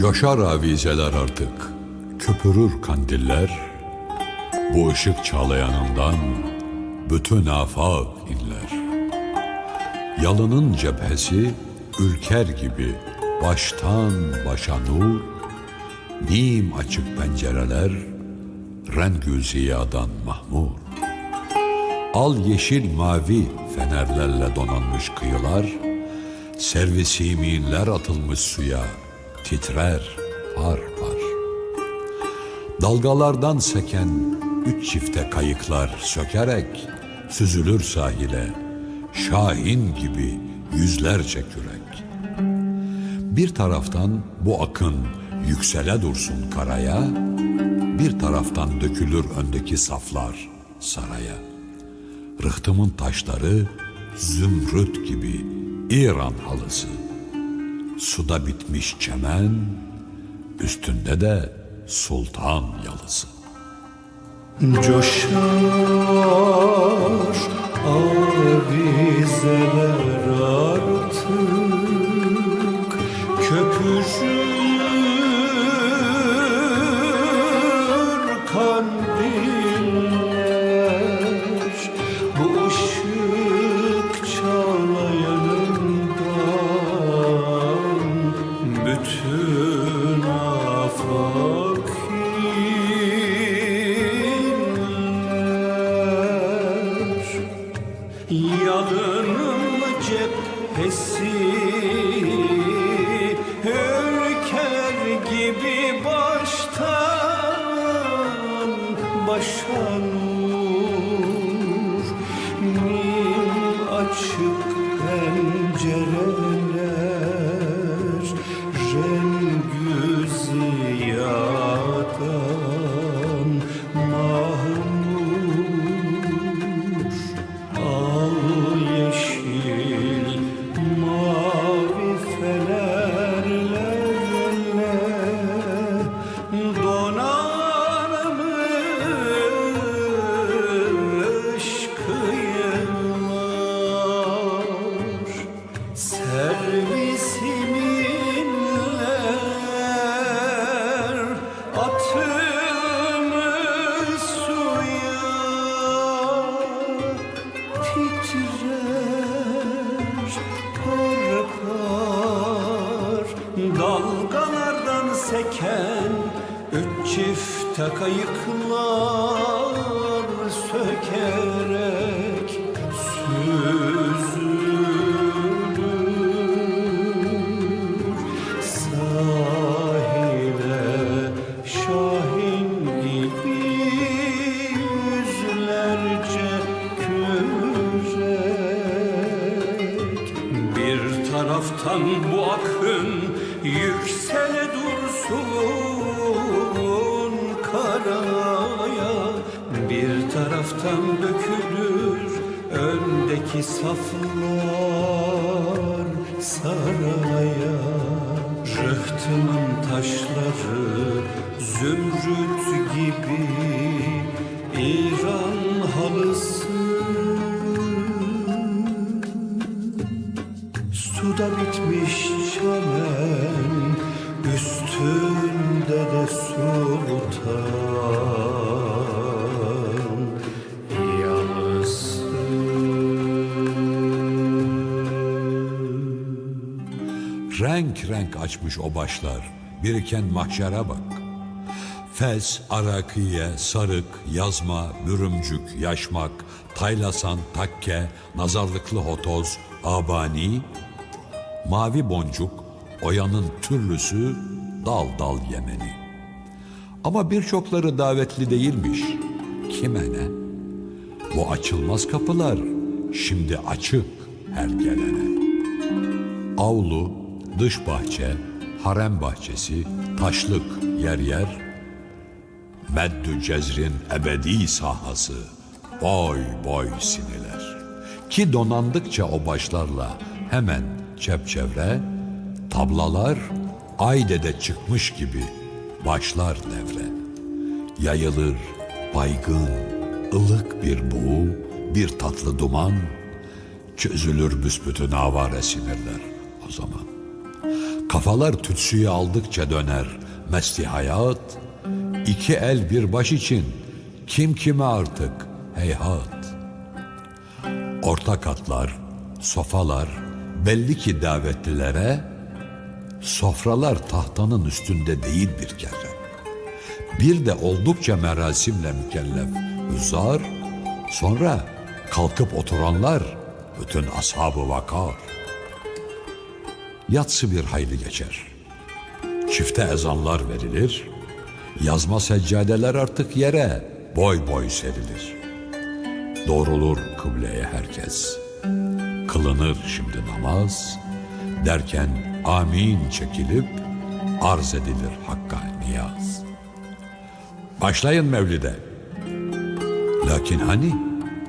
Coşar avizeler artık, köpürür kandiller, bu ışık çağlayanından bütün afak inler. Yalının cephesi ülker gibi baştan başa nur, nim açık pencereler, rengü ziyadan mahmur. Al yeşil mavi fenerlerle donanmış kıyılar, servisi atılmış suya, titrer par par. Dalgalardan seken üç çifte kayıklar sökerek süzülür sahile, şahin gibi yüzlerce kürek. Bir taraftan bu akın yüksele dursun karaya, bir taraftan dökülür öndeki saflar saraya. Rıhtımın taşları zümrüt gibi İran halısı. Suda bitmiş çemen, üstünde de sultan yalısı. Coşar avizeler artık Köpürür seken üç çifte kayıklar sökerek süzülür. Sahile Şahin gibi yüzlerce kürek Bir taraftan bu akın yüksele dursun karaya Bir taraftan dökülür öndeki saflar saraya. Rıhtımın taşları zümrüt gibi İran halısı. Suda bitmiş Renk renk açmış o başlar, biriken mahşere bak. Fes, arakiye, sarık, yazma, bürümcük, yaşmak, taylasan, takke, nazarlıklı hotoz, abani, mavi boncuk, oyanın türlüsü, dal dal yemeni. Ama birçokları davetli değilmiş. Kime ne? Bu açılmaz kapılar şimdi açık her gelene. Avlu, dış bahçe, harem bahçesi, taşlık yer yer, meddü cezrin ebedi sahası, boy boy siniler. Ki donandıkça o başlarla hemen çepçevre, tablalar aydede çıkmış gibi başlar devre. Yayılır baygın, ılık bir buğu, bir tatlı duman, çözülür büsbütün avare sinirler o zaman. Kafalar tütsüyü aldıkça döner mesti hayat. İki el bir baş için kim kime artık heyhat. Orta katlar, sofalar belli ki davetlilere, sofralar tahtanın üstünde değil bir kere. Bir de oldukça merasimle mükellef hüzzar, sonra kalkıp oturanlar bütün ashabı vakar. Yatsı bir hayli geçer. Çifte ezanlar verilir, yazma seccadeler artık yere boy boy serilir. Doğrulur kıbleye herkes. Kılınır şimdi namaz, derken amin çekilip arz edilir Hakk'a niyaz. Başlayın mevlide. Lakin hani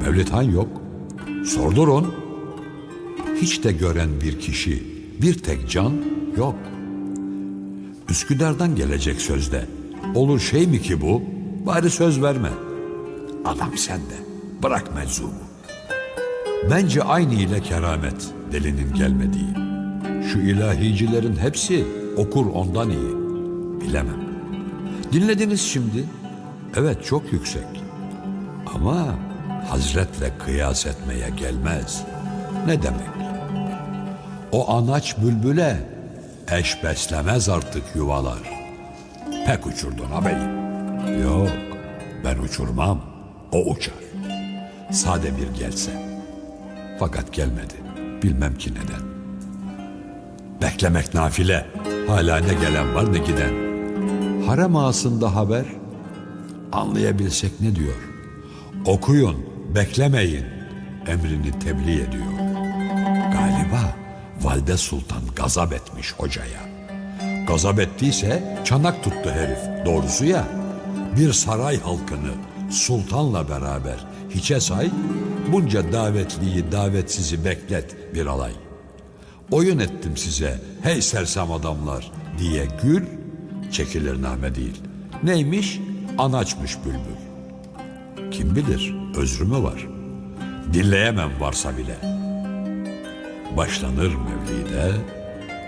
mevlid han yok. Sordurun. Hiç de gören bir kişi, bir tek can yok. Üsküdar'dan gelecek sözde. Olur şey mi ki bu? Bari söz verme. Adam sende. Bırak meczubu. Bence aynı ile keramet delinin gelmediği. Şu ilahicilerin hepsi okur ondan iyi. Bilemem. Dinlediniz şimdi. Evet çok yüksek. Ama hazretle kıyas etmeye gelmez. Ne demek? O anaç bülbüle eş beslemez artık yuvalar. Pek uçurdun ağabeyim. Yok ben uçurmam. O uçar. Sade bir gelse. Fakat gelmedi. Bilmem ki neden. Beklemek nafile. Hala ne gelen var ne giden. Harem ağasında haber. Anlayabilsek ne diyor? Okuyun, beklemeyin. Emrini tebliğ ediyor. Valide Sultan gazap etmiş hocaya. Gazap ettiyse çanak tuttu herif. Doğrusu ya. Bir saray halkını sultanla beraber hiçe say, bunca davetliyi davetsizi beklet bir alay. Oyun ettim size hey sersem adamlar diye gül çekilir name değil. Neymiş? Anaçmış bülbül. Kim bilir özrü mü var? Dinleyemem varsa bile. Başlanır mevlide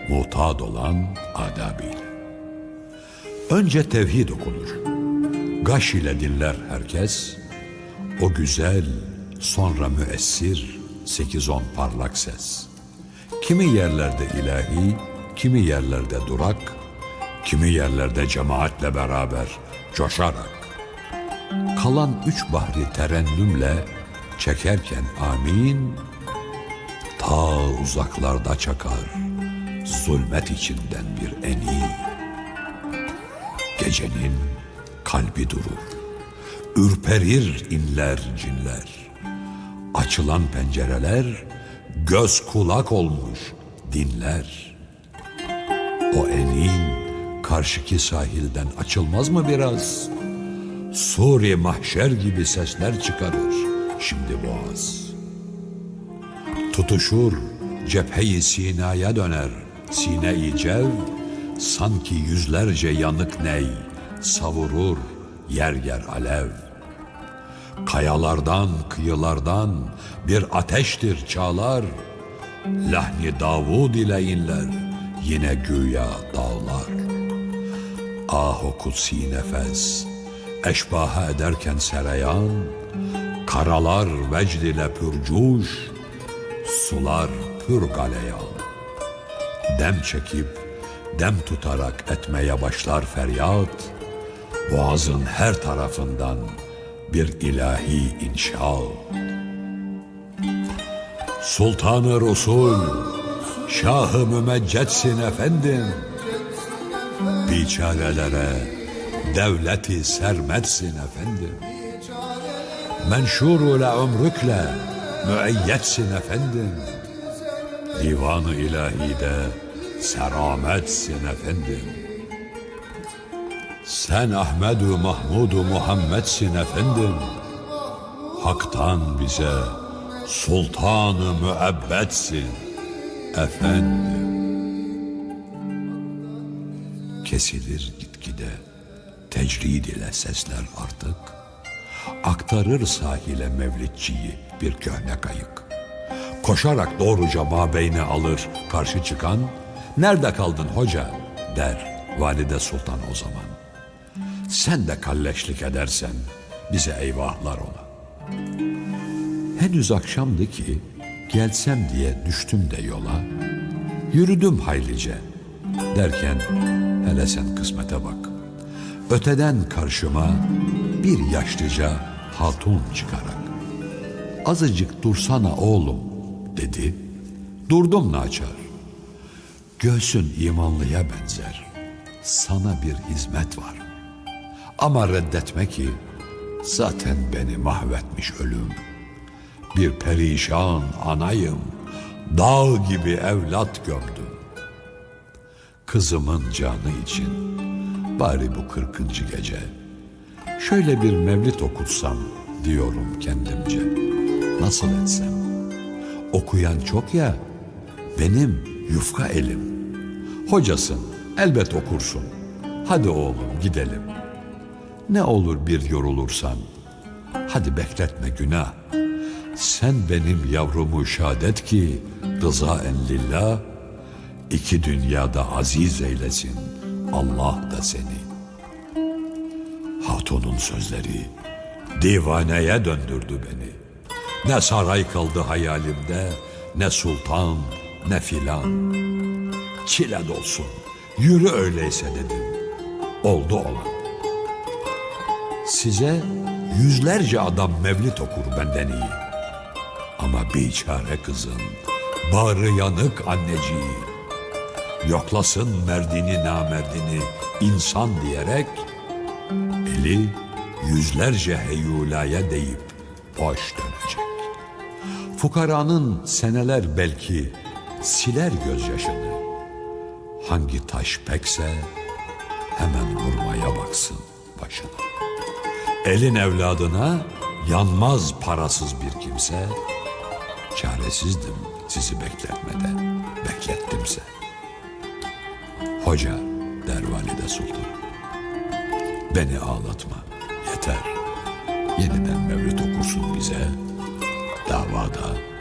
mutat olan adabıyla. Önce tevhid okunur. Gaş ile dinler herkes. O güzel, sonra müessir, sekiz on parlak ses. Kimi yerlerde ilahi, kimi yerlerde durak, kimi yerlerde cemaatle beraber coşarak. Kalan üç bahri terennümle çekerken amin, ta uzaklarda çakar, zulmet içinden bir eni. Gecenin kalbi durur, ürperir inler cinler. Açılan pencereler göz kulak olmuş dinler. O enin karşıki sahilden açılmaz mı biraz? Suri mahşer gibi sesler çıkarır şimdi boğaz. Tutuşur cepheyi sinaya döner sine-i cev sanki yüzlerce yanık ney savurur yer yer alev. Kayalardan, kıyılardan bir ateştir çağlar. Lahni Davud ile inler yine güya dağlar. Ah o kutsi nefes, eşbaha ederken sereyan, karalar vecd ile pürcuş, sular pür galeyan. Dem çekip, dem tutarak etmeye başlar feryat, boğazın her tarafından bir ilahi inşaat. Sultanı Resul, Şahı Mümeccetsin efendim. Biçarelere devleti sermetsin efendim. Menşurule ömrükle müeyyetsin efendim. Divanı ilahide serametsin efendim. Sen Ahmedu Mahmudu Muhammedsin efendim. Hak'tan bize sultanı müebbetsin efendim. Kesilir gitgide tecrid ile sesler artık. Aktarır sahile mevlidçiyi bir köhne kayık. Koşarak doğruca mabeyne alır karşı çıkan Nerede kaldın hoca der valide sultan o zaman. Sen de kalleşlik edersen bize eyvahlar ola. Henüz akşamdı ki gelsem diye düştüm de yola. Yürüdüm haylice derken hele sen kısmete bak. Öteden karşıma bir yaşlıca hatun çıkarak. Azıcık dursana oğlum dedi. Durdum naçar. Göğsün imanlıya benzer. Sana bir hizmet var. Ama reddetme ki zaten beni mahvetmiş ölüm. Bir perişan anayım. Dağ gibi evlat gömdüm. Kızımın canı için bari bu kırkıncı gece şöyle bir mevlit okutsam diyorum kendimce. Nasıl etsem? Okuyan çok ya, benim yufka elim. Hocasın, elbet okursun. Hadi oğlum gidelim. Ne olur bir yorulursan, hadi bekletme günah. Sen benim yavrumu şadet ki rıza en lillah, iki dünyada aziz eylesin Allah da seni. Hatunun sözleri divaneye döndürdü beni. Ne saray kaldı hayalimde, ne sultan, ne filan. Çile dolsun, yürü öyleyse dedim. Oldu olan. Size yüzlerce adam mevlit okur benden iyi. Ama biçare kızın, bağrı yanık anneciği. Yoklasın merdini namerdini insan diyerek eli yüzlerce heyulaya deyip boş dönecek. Fukaranın seneler belki siler gözyaşını. Hangi taş pekse hemen vurmaya baksın başına. Elin evladına yanmaz parasız bir kimse. Çaresizdim sizi bekletmede, beklettimse. Hoca der sultan. Beni ağlatma, yeter. Yeniden mevlüt okursun bize. Davada